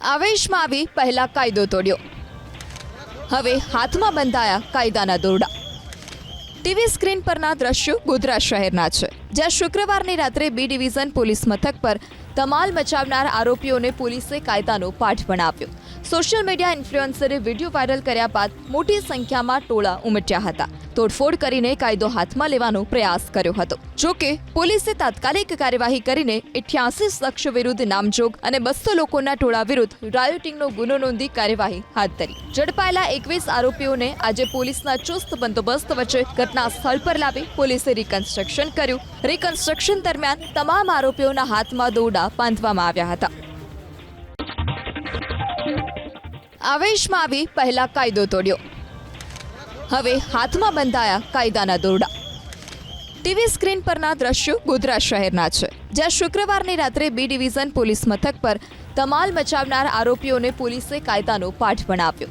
આવેશમાં આવી પહેલા કાયદો તોડ્યો. હવે હાથમાં બંધાયા કાયદાના દોરડા. ટીવી સ્ક્રીન પરના દ્રશ્યો ગોધરા શહેરના છે, જ્યાં શુક્રવારની રાત્રે બી ડિવિઝન પોલીસ મથક પર ધમાલ મચાવનાર આરોપીઓને પોલીસે કાયદાનો પાઠ ભણાવ્યો. સોશિયલ મીડિયા ઇન્ફ્લુએન્સરે વીડિયો વાયરલ કર્યા બાદ મોટી સંખ્યામાં ટોળા ઉમટ્યા હતા. તોડફોડ કરીને કાયદો હાથમાં લેવાનો પ્રયાસ કર્યો હતો. જો કે, પોલીસે તાત્કાલિક કાર્યવાહી કરીને અઠ્યાસી શખ્સ વિરુદ્ધ નામજોગ અને બસો લોકોના ટોળા વિરુદ્ધ રાયોટિંગનો ગુનો નોંધી કાર્યવાહી હાથ ધરી. ઝડપાયેલા એકવીસ આરોપીઓને આજે પોલીસના ચુસ્ત બંદોબસ્ત વચ્ચે ઘટના સ્થળ પર લાવી પોલીસે રિકન્સ્ટ્રક્શન કર્યું. રિકન્સ્ટ્રક્શન દરમિયાન તમામ આરોપીઓના હાથમાં દોરડા બાંધવામાં આવ્યા હતા. આવેશમાં આવી પહેલા કાયદો તોડ્યો. હવે હાથમાં બંધાયા કાયદાના દોરડા. ટીવી સ્ક્રીન પરના દ્રશ્યો ગોધરા શહેરના છે, જ્યાં શુક્રવારની રાત્રે બી ડિવિઝન પોલીસ મથક પર ધમાલ મચાવનાર આરોપીઓને પોલીસે કાયદાનો પાઠ ભણાવ્યો.